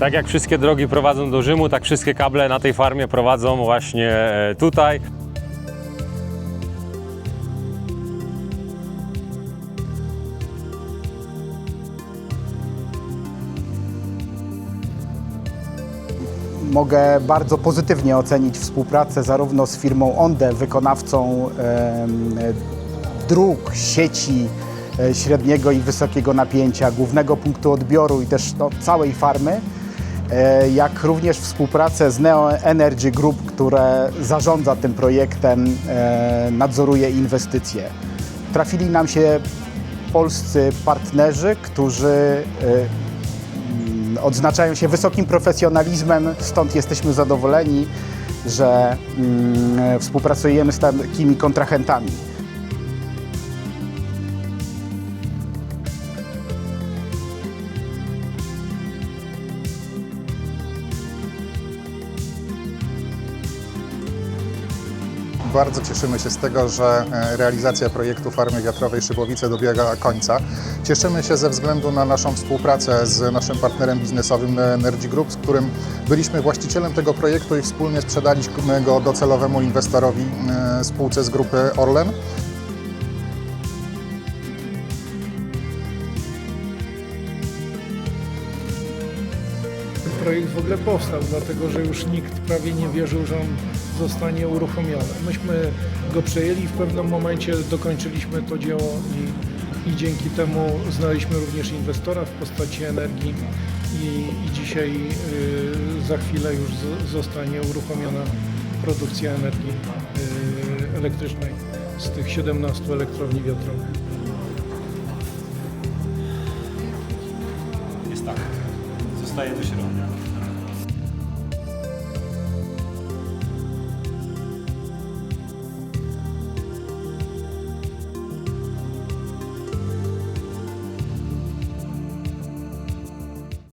Tak jak wszystkie drogi prowadzą do Rzymu, tak wszystkie kable na tej farmie prowadzą właśnie e, tutaj. Mogę bardzo pozytywnie ocenić współpracę zarówno z firmą Onde, wykonawcą dróg, sieci e, średniego i wysokiego napięcia, głównego punktu odbioru i też no, całej farmy, jak również współpracę z Neo Energy Group, które zarządza tym projektem, e, nadzoruje inwestycje. Trafili nam się polscy partnerzy, którzy e, odznaczają się wysokim profesjonalizmem, stąd jesteśmy zadowoleni, że mm, współpracujemy z takimi kontrahentami. Bardzo cieszymy się z tego, że e, realizacja projektu farmy wiatrowej Szybowice dobiega końca. Cieszymy się ze względu na naszą współpracę z naszym partnerem biznesowym Energy Group, z którym byliśmy właścicielem tego projektu i wspólnie sprzedaliśmy go docelowemu inwestorowi e, spółce z grupy Orlen. Projekt w ogóle powstał, dlatego że już nikt prawie nie wierzył, że on zostanie uruchomiony. Myśmy go przejęli w pewnym momencie dokończyliśmy to dzieło i, i dzięki temu znaleźliśmy również inwestora w postaci energii i, i dzisiaj y, za chwilę już z, zostanie uruchomiona produkcja energii y, elektrycznej z tych 17 elektrowni wiatrowych. Jest tak. sayılır şu an.